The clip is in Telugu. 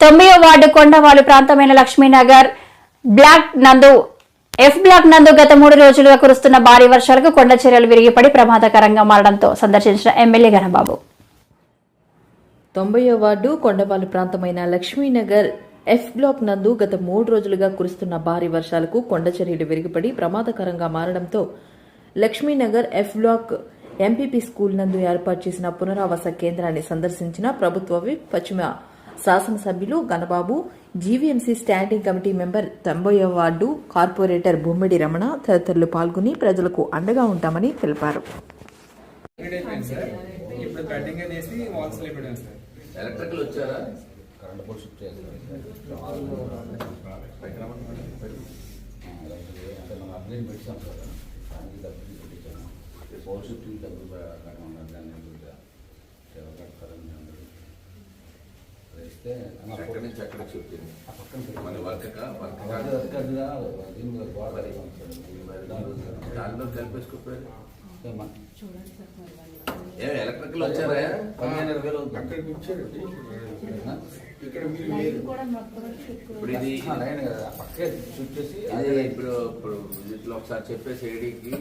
తొమ్మిదో వార్డు కొండవాలు ప్రాంతమైన లక్ష్మీనగర్. బ్లాక్ నందు ఎఫ్ బ్లాక్ నందు గత మూడు రోజులుగా కురుస్తున్న భారీ వర్షాలకు కొండ చర్యలు విరిగిపడి ప్రమాదకరంగా మారడంతో సందర్శించిన ఎమ్మెల్యే గణబాబు తొంభైవ వార్డు కొండపాలు ప్రాంతమైన లక్ష్మీనగర్ ఎఫ్ బ్లాక్ నందు గత మూడు రోజులుగా కురుస్తున్న భారీ వర్షాలకు కొండ చర్యలు విరిగిపడి ప్రమాదకరంగా మారడంతో Lakshminagar F block MPP school నందు ఏర్పాటు చేసిన పునరావాస కేంద్రాన్ని సందర్శించిన ప్రభుత్వ పశ్చిమ శాసనసభ్యులు Ganababu GVMC standing committee member తొంభైవ వార్డు కార్పొరేటర్ బొమ్మిడి రమణ తదితరులు పాల్గొని ప్రజలకు అండగా ఉంటామని తెలిపారు. ఎలక్ట్రికల్ వచ్చారా? కరెంట్ షిఫ్ట్ పెట్టాం దానికి డబ్బులు షిఫ్టింగ్ డబ్బులు కట్టమన్నారు దాన్ని ఎక్కడి నుంచి ఎక్కడ మన సార్ దానిలో కలిపేసుకోపోయారు ఏ ఎలక్ట్రికల్ వచ్చారా? పదిహేను ఇరవై వేలు అవుతుంది. అక్కడికి వచ్చారు. ఆ? ఇక్కడ మీరు వేరు ఇప్పుడు ఇది కదా. పక్కే షిఫ్ట్ చేసి ఇది ఇప్పుడు ఇప్పుడు ఒకసారి చెప్పేసి ఏడీకి